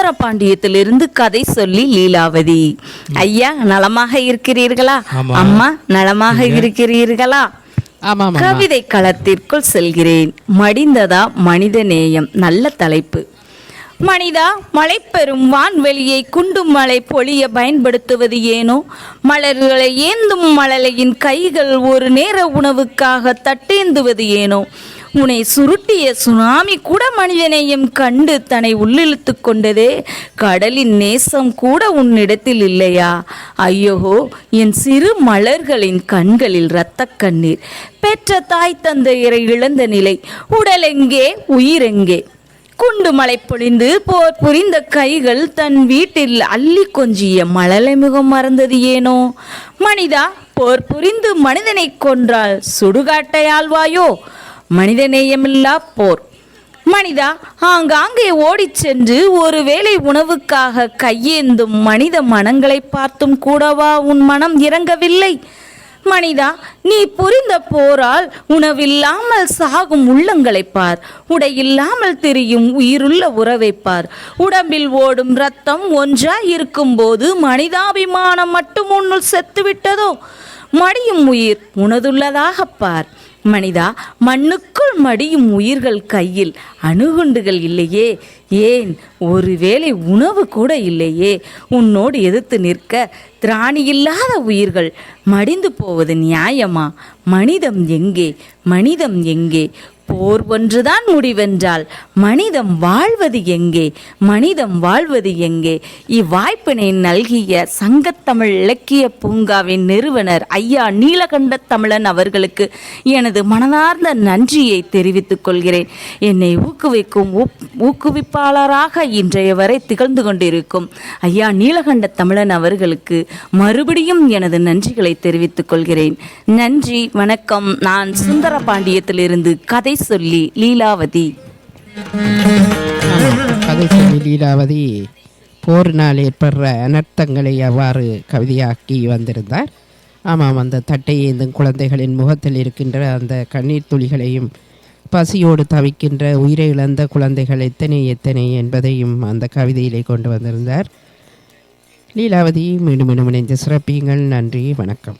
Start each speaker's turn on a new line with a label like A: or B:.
A: சுந்தர பாண்டியத்திலிருந்து கதை சொல்லி லீலாவதி. ஐயா நலமாக இருக்கிறீர்களா. அம்மா நலமாக இருக்கிறீர்களா? கவிதை களத்திற்குள் செல்கிறேன். மடிந்ததா மனித நேயம்? நல்ல தலைப்பு. மனிதா மழை பெறும் வான்வெளியை குண்டும் மழை பொழிய பயன்படுத்துவது ஏனோ? மலர்களை ஏந்தும் மழலையின் கைகள் ஒரு நேர உணவுக்காக தட்டேந்துவது ஏனோ? உன்னை சுருட்டிய சுனாமி கூட மனிதனையும் கண்டு தன்னை உள்ளிழுத்து கொண்டதே. கடலின் நேசம் கூட உன்னிடத்தில் இல்லையா? ஐயோ என் சிறு மலர்களின் கண்களில் இரத்தக் கண்ணீர். பெற்ற தாய் தந்தையரை இழந்த நிலை. உடலெங்கே உயிரெங்கே குண்டு மலை பொழிந்து போர் புரிந்த கைகள் தன் வீட்டில் அள்ளி கொஞ்சிய மழலை முகம் மறந்தது ஏனோ? மனிதா போர் புரிந்து மனிதனை கொன்றால் சுடுகாட்டை ஆழ்வாயோ மனிதநேயமில்லா போர். மனிதா ஆங்காங்கே ஓடிச் சென்று ஒருவேளை உணவுக்காக கையேந்தும் மனித மனங்களை பார்த்தும் கூடவா உன் மனம் இறங்கவில்லை? மனிதா நீ புரிந்த போரால் உணவில்லாமல் சாகும் உள்ளங்களை பார். உடையில்லாமல் திரியும் உயிருள்ள உறவை பார். உடம்பில் ஓடும் ரத்தம் ஒன்றாய் இருக்கும்போது மனிதாபிமானம் மட்டும் உன்னுள் செத்துவிட்டதோ? மடியும் உயிர் உனதுள்ளதாகப் பார். மனிதா மண்ணுக்குள் மடியும் உயிர்கள் கையில் அணுகுண்டுகள் இல்லையே. ஏன்? ஒருவேளை உணவு கூட இல்லையே. உன்னோடு எதிர்த்து நிற்க திராணி இல்லாத உயிர்கள் மடிந்து போவது நியாயமா? மனிதம் எங்கே? மனிதம் எங்கே? போர் ஒன்றுதான் முடிவென்றால் மனிதம் வாழ்வது எங்கே? மனிதம் வாழ்வது எங்கே? இவ்வாய்ப்பினை நல்கிய சங்கத்தமிழ் இலக்கிய பூங்காவின் நிறுவனர் ஐயா நீலகண்ட தமிழன் அவர்களுக்கு எனது மனதார்ந்த நன்றியை தெரிவித்துக் கொள்கிறேன். என்னை ஊக்குவிக்கும் ஊக்குவிப்பாளராக இன்றைய வரை திகழ்ந்து கொண்டிருக்கும் ஐயா நீலகண்ட தமிழன் அவர்களுக்கு மறுபடியும் எனது நன்றிகளை தெரிவித்துக் கொள்கிறேன். நன்றி வணக்கம். நான் சுந்தர பாண்டியத்திலிருந்து கதை சொல்லி லீலாவதி.
B: கதை சொல்லி லீலாவதி போரினால் ஏற்படுற அனர்த்தங்களை அவ்வாறு கவிதையாக்கி வந்திருந்தார். ஆமாம் அந்த தட்டை ஏந்தும் குழந்தைகளின் முகத்தில் இருக்கின்ற அந்த கண்ணீர் துளிகளையும் பசியோடு தவிக்கின்ற உயிரை இழந்த குழந்தைகள் எத்தனை எத்தனை என்பதையும் அந்த கவிதையிலே கொண்டு வந்திருந்தார். லீலாவதி மீண்டும் மீண்டும் இணைந்து சிறப்பியுங்கள். நன்றி வணக்கம்.